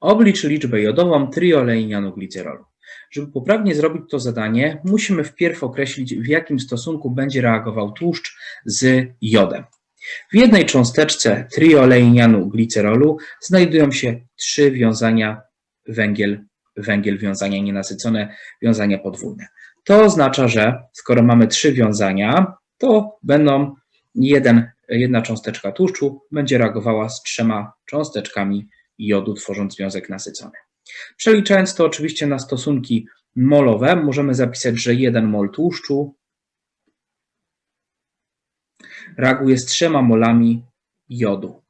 Oblicz liczbę jodową trioleinianu glicerolu. Żeby poprawnie zrobić to zadanie, musimy wpierw określić, w jakim stosunku będzie reagował tłuszcz z jodem. W jednej cząsteczce trioleinianu glicerolu znajdują się trzy wiązania węgiel, węgiel wiązania nienasycone, wiązania podwójne. To oznacza, że skoro mamy trzy wiązania, to będą jeden, jedna cząsteczka tłuszczu będzie reagowała z trzema cząsteczkami jodu, tworząc związek nasycony. Przeliczając to oczywiście na stosunki molowe, możemy zapisać, że 1 mol tłuszczu reaguje z trzema molami jodu.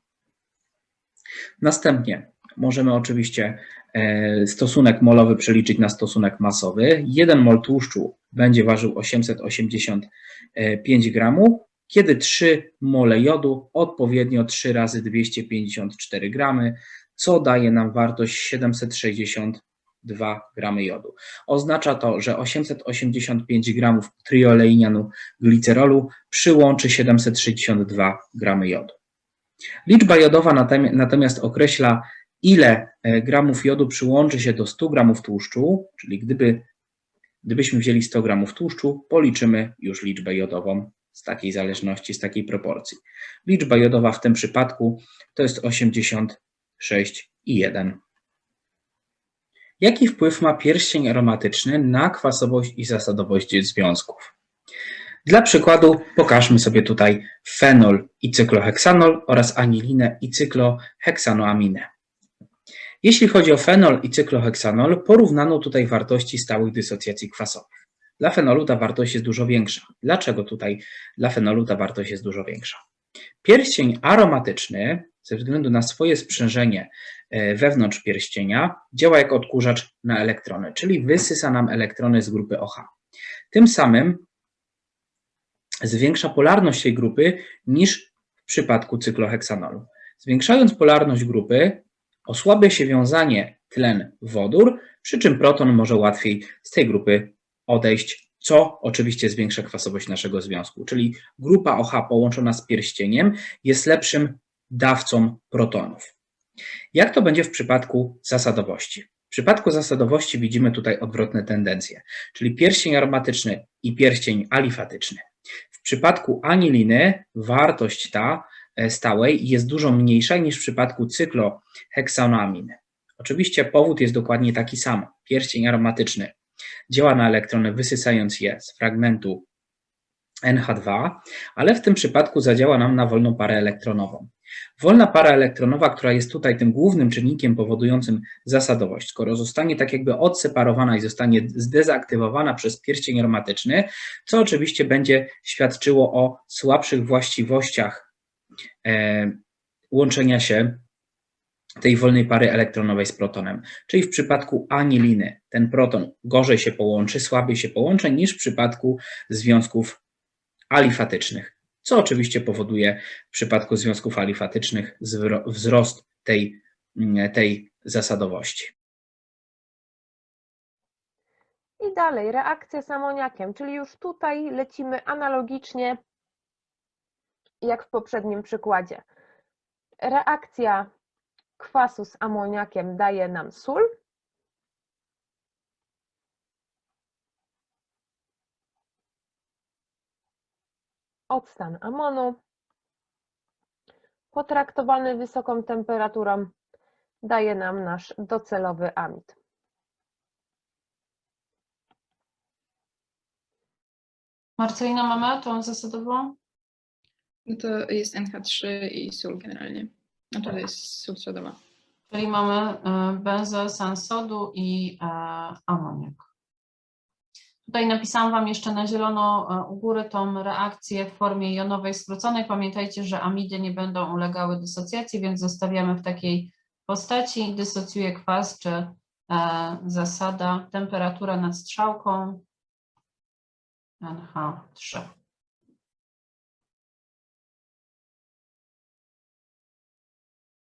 Następnie możemy oczywiście e, stosunek molowy przeliczyć na stosunek masowy. 1 mol tłuszczu będzie ważył 885 gramów, kiedy 3 mole jodu odpowiednio 3 razy 254 gramy, co daje nam wartość 762 gramy jodu. Oznacza to, że 885 gramów trioleinianu glicerolu przyłączy 762 gramy jodu. Liczba jodowa natomiast określa, ile e, gramów jodu przyłączy się do 100 gramów tłuszczu, czyli gdyby, gdybyśmy wzięli 100 gramów tłuszczu, policzymy już liczbę jodową z takiej zależności, z takiej proporcji. Liczba jodowa w tym przypadku to jest 86,1. Jaki wpływ ma pierścień aromatyczny na kwasowość i zasadowość związków? Dla przykładu pokażmy sobie tutaj fenol i cykloheksanol oraz anilinę i cykloheksanoaminę. Jeśli chodzi o fenol i cykloheksanol, porównano tutaj wartości stałych dysocjacji kwasowych. Dla fenolu ta wartość jest dużo większa. Dlaczego tutaj dla fenolu ta wartość jest dużo większa? Pierścień aromatyczny, ze względu na swoje sprzężenie e, wewnątrz pierścienia, działa jako odkurzacz na elektrony, czyli wysysa nam elektrony z grupy OH. Tym samym zwiększa polarność tej grupy niż w przypadku cykloheksanolu. Zwiększając polarność grupy, osłabia się wiązanie tlen-wodór, przy czym proton może łatwiej z tej grupy odejść, co oczywiście zwiększa kwasowość naszego związku. Czyli grupa OH połączona z pierścieniem jest lepszym dawcą protonów. Jak to będzie w przypadku zasadowości? W przypadku zasadowości widzimy tutaj odwrotne tendencje, czyli pierścień aromatyczny i pierścień alifatyczny. W przypadku aniliny wartość ta e, stałej jest dużo mniejsza niż w przypadku cykloheksanaminy. Oczywiście powód jest dokładnie taki sam. Pierścień aromatyczny działa na elektrony, wysysając je z fragmentu NH2, ale w tym przypadku zadziała nam na wolną parę elektronową. Wolna para elektronowa, która jest tutaj tym głównym czynnikiem powodującym zasadowość, skoro zostanie tak jakby odseparowana i zostanie zdezaktywowana przez pierścień aromatyczny, co oczywiście będzie świadczyło o słabszych właściwościach e, łączenia się tej wolnej pary elektronowej z protonem. Czyli w przypadku aniliny ten proton gorzej się połączy, słabiej się połączy niż w przypadku związków alifatycznych, co oczywiście powoduje w przypadku związków alifatycznych wzrost tej, tej zasadowości. I dalej reakcja z amoniakiem, czyli już tutaj lecimy analogicznie jak w poprzednim przykładzie. Reakcja kwasu z amoniakiem daje nam sól. Octan amonu potraktowany wysoką temperaturą daje nam nasz docelowy amid. Marcelina, mamy tą zasadową? No to jest NH3 i sól generalnie. No to jest sól sodowa. Czyli mamy y, benzoesan sodu i e, amoniak. Tutaj napisałam Wam jeszcze na zielono e, u góry tą reakcję w formie jonowej skróconej. Pamiętajcie, że amidy nie będą ulegały dysocjacji, więc zostawiamy w takiej postaci. Dysocjuje kwas czy e, zasada temperatura nad strzałką NH3.